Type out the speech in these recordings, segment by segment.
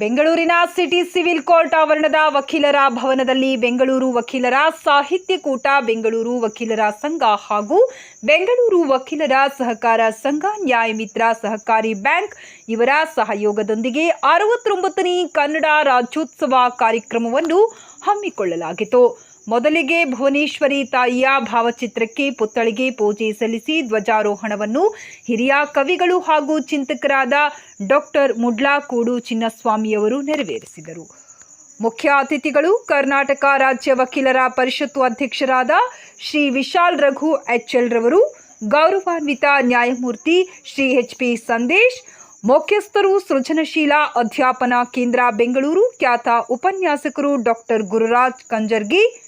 ಬೆಂಗಳೂರಿನ city civil court ಆವರಣದ ವಕೀಲರ ಭವನದಲ್ಲಿ ಬೆಂಗಳೂರು ವಕೀಲರ ಸಾಹಿತ್ಯ ಕೂಟ, ಬೆಂಗಳೂರು ವಕೀಲರ ಸಂಘ ಹಾಗೂ ಬೆಂಗಳೂರು ವಕೀಲರ ಸಹಕಾರ ಸಂಘ, ನ್ಯಾಯಮಿತ್ರ ಸಹಕಾರಿ ಬ್ಯಾಂಕ್ ಇವರ ಸಹಯೋಗದೊಂದಿಗೆ ಅರವತ್ತೊಂಬತ್ತನೇ ಕನ್ನಡ ರಾಜ್ಯೋತ್ಸವ ಕಾರ್ಯಕ್ರಮವನ್ನು ಹಮ್ಮಿಕೊಳ್ಳಲಾಗಿತ್ತು. ಮೊದಲಿಗೆ ಭುವನೇಶ್ವರಿ ತಾಯಿಯ ಭಾವಚಿತ್ರಕ್ಕೆ ಪುತ್ಥಳಿಗೆ ಪೂಜೆ ಸಲ್ಲಿಸಿ ಧ್ವಜಾರೋಹಣವನ್ನು ಹಿರಿಯ ಕವಿಗಳು ಹಾಗೂ ಚಿಂತಕರಾದ ಡಾಕ್ಟರ್ ಮುಡ್ಲಾಕೋಡು ಚಿನ್ನಸ್ವಾಮಿಯವರು ನೆರವೇರಿಸಿದರು. ಮುಖ್ಯ ಅತಿಥಿಗಳು, ಕರ್ನಾಟಕ ರಾಜ್ಯ ವಕೀಲರ ಪರಿಷತ್ತು ಅಧ್ಯಕ್ಷರಾದ ಶ್ರೀ ವಿಶಾಲ್ ರಘು ಎಚ್ಎಲ್ ರವರು, ಗೌರವಾನ್ವಿತ ನ್ಯಾಯಮೂರ್ತಿ ಶ್ರೀ ಎಚ್ ಪಿ ಸಂದೇಶ್, ಮುಖ್ಯಸ್ಥರು ಸೃಜನಶೀಲ ಅಧ್ಯಾಪನಾ ಕೇಂದ್ರ ಬೆಂಗಳೂರು, ಖ್ಯಾತ ಉಪನ್ಯಾಸಕರು ಡಾಕ್ಟರ್ ಗುರುರಾಜ್ ಕಂಜರ್ಗಿ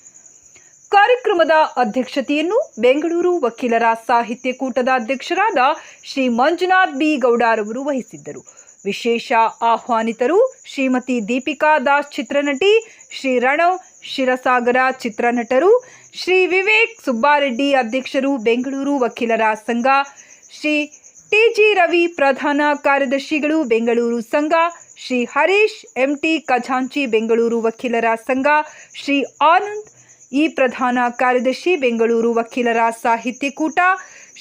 ಕಾರ್ಯಕ್ರಮದ ಅಧ್ಯಕ್ಷತೆಯನ್ನು ಬೆಂಗಳೂರು ವಕೀಲರ ಸಾಹಿತ್ಯ ಕೂಟದ ಅಧ್ಯಕ್ಷರಾದ ಶ್ರೀ ಮಂಜುನಾಥ್ ಬಿ. ಗೌಡರವರು ವಹಿಸಿದ್ದರು. ವಿಶೇಷ ಆಹ್ವಾನಿತರು ಶ್ರೀಮತಿ ದೀಪಿಕಾ ದಾಸ್ ಚಿತ್ರನಟಿ, ಶ್ರೀ ರಣವ್ ಶಿರಸಾಗರ ಚಿತ್ರನಟರು, ಶ್ರೀ ವಿವೇಕ್ ಸುಬ್ಬಾರೆಡ್ಡಿ ಅಧ್ಯಕ್ಷರು ಬೆಂಗಳೂರು ವಕೀಲರ ಸಂಘ, ಶ್ರೀ ಟಿಜಿ ರವಿ ಪ್ರಧಾನ ಕಾರ್ಯದರ್ಶಿಗಳು ಬೆಂಗಳೂರು ಸಂಘ, ಶ್ರೀ ಹರೀಶ್ ಎಂಟಿ ಖಜಾಂಚಿ ಬೆಂಗಳೂರು ವಕೀಲರ ಸಂಘ, ಶ್ರೀ ಆನಂದ್ ಈ ಪ್ರಧಾನ ಕಾರ್ಯದರ್ಶಿ, ಬೆಂಗಳೂರು ವಕೀಲರ ಸಾಹಿತ್ಯ ಕೂಟ,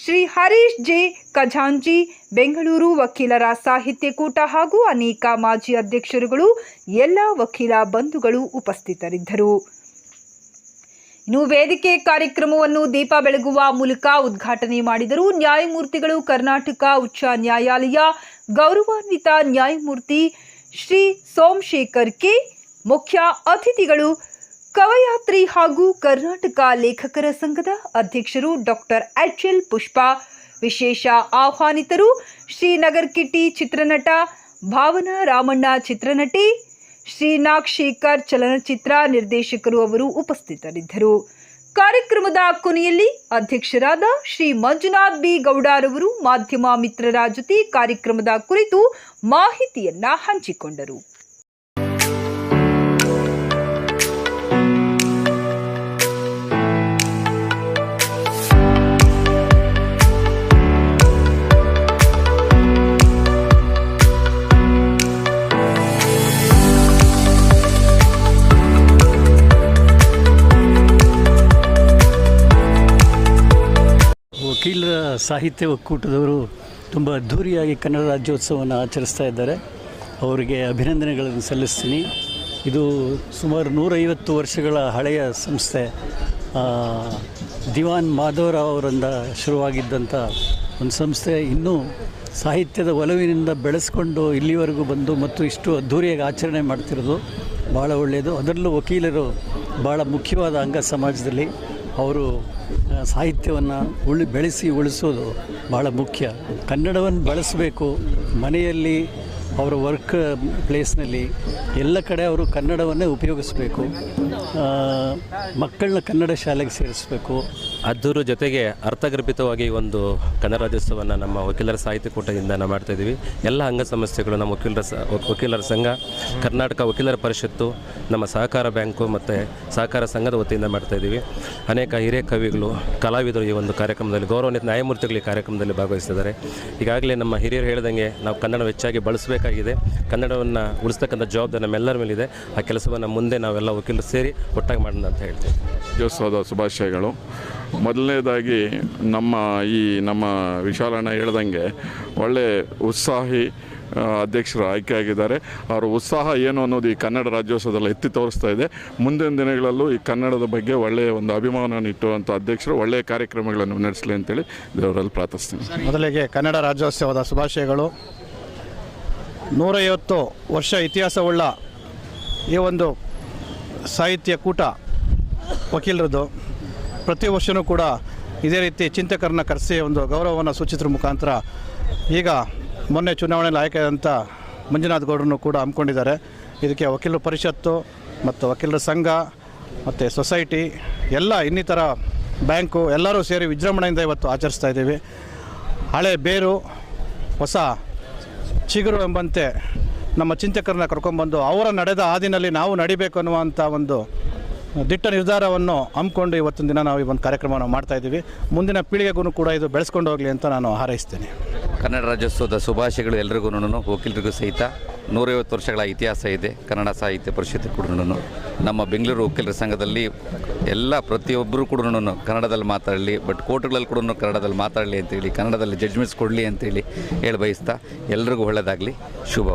ಶ್ರೀ ಹರೀಶ್ ಜೆ. ಖಜಾಂಜಿ ಬೆಂಗಳೂರು ವಕೀಲರ ಸಾಹಿತ್ಯ ಕೂಟ ಹಾಗೂ ಅನೇಕ ಮಾಜಿ ಅಧ್ಯಕ್ಷರುಗಳು, ಎಲ್ಲ ವಕೀಲ ಬಂಧುಗಳು ಉಪಸ್ಥಿತರಿದ್ದರು. ಇನ್ನು ವೇದಿಕೆ ಕಾರ್ಯಕ್ರಮವನ್ನು ದೀಪ ಬೆಳಗುವ ಮೂಲಕ ಉದ್ಘಾಟನೆ ಮಾಡಿದರು ನ್ಯಾಯಮೂರ್ತಿಗಳು ಕರ್ನಾಟಕ ಉಚ್ಚ ನ್ಯಾಯಾಲಯ, ಗೌರವಾನ್ವಿತ ನ್ಯಾಯಮೂರ್ತಿ ಶ್ರೀ ಸೋಮಶೇಖರ್ ಕೆ. ಮುಖ್ಯ ಅತಿಥಿಗಳು ಕವಯಾತ್ರಿ ಹಾಗೂ ಕರ್ನಾಟಕ ಲೇಖಕರ ಸಂಘದ ಅಧ್ಯಕ್ಷರು ಡಾಕ್ಟರ್ ಎಚ್ ಎಲ್ ಪುಷ್ಪ, ವಿಶೇಷ ಆಹ್ವಾನಿತರು ಶ್ರೀನಗರ್ ಕಿಟ್ಟಿ ಚಿತ್ರನಟ ಭಾವನಾ ರಾಮಣ್ಣ ಚಿತ್ರನಟಿ ಶ್ರೀನಾಥ್ ಶೇಖರ್ ಚಲನಚಿತ್ರ ನಿರ್ದೇಶಕರು ಅವರು ಉಪಸ್ಥಿತರಿದ್ದರು. ಕಾರ್ಯಕ್ರಮದ ಕೊನೆಯಲ್ಲಿ ಅಧ್ಯಕ್ಷರಾದ ಶ್ರೀ ಮಂಜುನಾಥ್ ಬಿ. ಗೌಡರವರು ಮಾಧ್ಯಮ ಮಿತ್ರರ ಜೊತೆ ಕಾರ್ಯಕ್ರಮದ ಕುರಿತು ಮಾಹಿತಿಯನ್ನ ಹಂಚಿಕೊಂಡರು. ವಕೀಲರ ಸಾಹಿತ್ಯ ಒಕ್ಕೂಟದವರು ತುಂಬ ಅದ್ಧೂರಿಯಾಗಿ ಕನ್ನಡ ರಾಜ್ಯೋತ್ಸವವನ್ನು ಆಚರಿಸ್ತಾ ಇದ್ದಾರೆ. ಅವರಿಗೆ ಅಭಿನಂದನೆಗಳನ್ನು ಸಲ್ಲಿಸ್ತೀನಿ. ಇದು ಸುಮಾರು ನೂರೈವತ್ತು ವರ್ಷಗಳ ಹಳೆಯ ಸಂಸ್ಥೆ. ದಿವಾನ್ ಮಾಧವರಾವ್ ಅವರಿಂದ ಶುರುವಾಗಿದ್ದಂಥ ಒಂದು ಸಂಸ್ಥೆ. ಇನ್ನೂ ಸಾಹಿತ್ಯದ ಒಲವಿನಿಂದ ಬೆಳೆಸ್ಕೊಂಡು ಇಲ್ಲಿವರೆಗೂ ಬಂದು ಮತ್ತು ಇಷ್ಟು ಅದ್ಧೂರಿಯಾಗಿ ಆಚರಣೆ ಮಾಡ್ತಿರೋದು ಭಾಳ ಒಳ್ಳೆಯದು. ಅದರಲ್ಲೂ ವಕೀಲರು ಭಾಳ ಮುಖ್ಯವಾದ ಅಂಗ ಸಮಾಜದಲ್ಲಿ. ಅವರು ಸಾಹಿತ್ಯವನ್ನು ಉಳಿ, ಬೆಳೆಸಿ ಉಳಿಸೋದು ಭಾಳ ಮುಖ್ಯ. ಕನ್ನಡವನ್ನು ಬಳಸಬೇಕು. ಮನೆಯಲ್ಲಿ ಅವರ ವರ್ಕ್, ಪ್ಲೇಸ್ನಲ್ಲಿ ಎಲ್ಲ ಕಡೆ ಅವರು ಕನ್ನಡವನ್ನೇ ಉಪಯೋಗಿಸಬೇಕು. ಮಕ್ಕಳನ್ನ ಕನ್ನಡ ಶಾಲೆಗೆ ಸೇರಿಸಬೇಕು. ಅದರ ಜೊತೆಗೆ ಅರ್ಥಗರ್ಭಿತವಾಗಿ ಒಂದು ಕನ್ನಡ ರಾಜ್ಯೋತ್ಸವವನ್ನು ನಮ್ಮ ವಕೀಲರ ಸಾಹಿತ್ಯ ಕೂಟದಿಂದ ನಾವು ಮಾಡ್ತಾ ಇದ್ದೀವಿ. ಎಲ್ಲ ಅಂಗ ಸಂಸ್ಥೆಗಳು, ನಮ್ಮ ವಕೀಲರ ವಕೀಲರ ಸಂಘ, ಕರ್ನಾಟಕ ವಕೀಲರ ಪರಿಷತ್ತು, ನಮ್ಮ ಸಹಕಾರ ಬ್ಯಾಂಕು ಮತ್ತು ಸಹಕಾರ ಸಂಘದ ವತಿಯಿಂದ ಮಾಡ್ತಾ ಇದ್ದೀವಿ. ಅನೇಕ ಹಿರಿಯ ಕವಿಗಳು, ಕಲಾವಿದರು ಈ ಒಂದು ಕಾರ್ಯಕ್ರಮದಲ್ಲಿ, ಗೌರವಾನ್ವಿತ ನ್ಯಾಯಮೂರ್ತಿಗಳು ಈ ಕಾರ್ಯಕ್ರಮದಲ್ಲಿ ಭಾಗವಹಿಸಿದ್ದಾರೆ. ಈಗಾಗಲೇ ನಮ್ಮ ಹಿರಿಯರು ಹೇಳಿದಂಗೆ ನಾವು ಕನ್ನಡ ಹೆಚ್ಚಾಗಿ ಬಳಸಬೇಕಾಗಿದೆ. ಕನ್ನಡವನ್ನು ಉಳಿಸ್ತಕ್ಕಂಥ ಜವಾಬ್ದಾರಿ ನಮ್ಮೆಲ್ಲರ ಮೇಲಿದೆ. ಆ ಕೆಲಸವನ್ನು ಮುಂದೆ ನಾವೆಲ್ಲ ವಕೀಲರು ಸೇರಿ ಒಟ್ಟಾಗಿ ಮಾಡೋಣ ಅಂತ ಹೇಳ್ತೀವಿ ರಾಜ್ಯೋತ್ಸವದ ಶುಭಾಶಯಗಳು. ಮೊದಲನೇದಾಗಿ ನಮ್ಮ ಈ ನಮ್ಮ ವಿಶಾಲಣ್ಣ ಹೇಳ್ದಂಗೆ ಒಳ್ಳೆ ಉತ್ಸಾಹಿ ಅಧ್ಯಕ್ಷರು ಆಯ್ಕೆ ಆಗಿದ್ದಾರೆ ಅವರ ಉತ್ಸಾಹ ಏನು ಅನ್ನೋದು ಈ ಕನ್ನಡ ರಾಜ್ಯೋತ್ಸವದಲ್ಲಿ ಎತ್ತಿ ತೋರಿಸ್ತಾ ಇದೆ. ಮುಂದಿನ ದಿನಗಳಲ್ಲೂ ಈ ಕನ್ನಡದ ಬಗ್ಗೆ ಒಳ್ಳೆಯ ಒಂದು ಅಭಿಮಾನ ಇಟ್ಟುವಂಥ ಅಧ್ಯಕ್ಷರು ಒಳ್ಳೆಯ ಕಾರ್ಯಕ್ರಮಗಳನ್ನು ನಡೆಸಲಿ ಅಂತೇಳಿ ದೇವರಲ್ಲಿ ಪ್ರಾರ್ಥಿಸ್ತೀನಿ. ಮೊದಲಿಗೆ ಕನ್ನಡ ರಾಜ್ಯೋತ್ಸವದ ಶುಭಾಶಯಗಳು. ನೂರೈವತ್ತು ವರ್ಷ ಇತಿಹಾಸವುಳ್ಳ ಈ ಒಂದು ಸಾಹಿತ್ಯ ಕೂಟ ವಕೀಲರದ್ದು ಪ್ರತಿ ವರ್ಷವೂ ಕೂಡ ಇದೇ ರೀತಿ ಚಿಂತಕರನ್ನ ಕರೆಸಿ ಒಂದು ಗೌರವವನ್ನು ಸೂಚಿಸಿದ್ರ ಮುಖಾಂತರ ಈಗ ಮೊನ್ನೆ ಚುನಾವಣೆಯಲ್ಲಿ ಆಯ್ಕೆಯಾದಂಥ ಮಂಜುನಾಥ್ ಗೌಡರನ್ನು ಕೂಡ ಹಮ್ಮಿಕೊಂಡಿದ್ದಾರೆ. ಇದಕ್ಕೆ ವಕೀಲರ ಪರಿಷತ್ತು ಮತ್ತು ವಕೀಲರ ಸಂಘ ಮತ್ತು ಸೊಸೈಟಿ, ಎಲ್ಲ ಇನ್ನಿತರ ಬ್ಯಾಂಕು ಎಲ್ಲರೂ ಸೇರಿ ವಿಜೃಂಭಣೆಯಿಂದ ಇವತ್ತು ಆಚರಿಸ್ತಾ ಇದ್ದೀವಿ. ಹಳೆ ಬೇರು, ಹೊಸ ಚಿಗುರು ಎಂಬಂತೆ ನಮ್ಮ ಚಿಂತಕರನ್ನ ಕರ್ಕೊಂಡ್ಬಂದು ಅವರ ನಡೆದ ಹಾದಿನಲ್ಲಿ ನಾವು ನಡಿಬೇಕು ಅನ್ನುವಂಥ ಒಂದು ದಿಟ್ಟ ನಿರ್ಧಾರವನ್ನು ಹಮ್ಮಿಕೊಂಡು ಇವತ್ತಿನ ದಿನ ನಾವು ಈ ಒಂದು ಕಾರ್ಯಕ್ರಮವನ್ನು ಮಾಡ್ತಾ ಇದ್ದೀವಿ. ಮುಂದಿನ ಪೀಳಿಗೆಗೂ ಕೂಡ ಇದು ಬೆಳೆಸ್ಕೊಂಡು ಹೋಗಲಿ ಅಂತ ನಾನು ಹಾರೈಸ್ತೇನೆ. ಕನ್ನಡ ರಾಜ್ಯೋತ್ಸವದ ಶುಭಾಶಯಗಳು ಎಲ್ರಿಗೂ ವಕೀಲರಿಗೂ ಸಹಿತ. ನೂರೈವತ್ತು ವರ್ಷಗಳ ಇತಿಹಾಸ ಇದೆ. ಕನ್ನಡ ಸಾಹಿತ್ಯ ಪರಿಷತ್ ಕೂಡ ನಮ್ಮ ಬೆಂಗಳೂರು ವಕೀಲರ ಸಂಘದಲ್ಲಿ ಎಲ್ಲ ಪ್ರತಿಯೊಬ್ಬರು ಕೂಡ ಕನ್ನಡದಲ್ಲಿ ಮಾತಾಡಲಿ, ಬಟ್ ಕೋರ್ಟ್ಗಳಲ್ಲಿ ಕೂಡ ಕನ್ನಡದಲ್ಲಿ ಮಾತಾಡಲಿ ಅಂತೇಳಿ, ಕನ್ನಡದಲ್ಲಿ ಜಡ್ಜ್ಮೆಂಟ್ಸ್ ಕೊಡಲಿ ಅಂತೇಳಿ ಹೇಳಿ ಬಯಸ್ತಾ ಎಲ್ರಿಗೂ ಒಳ್ಳೆಯದಾಗಲಿ. ಶುಭ.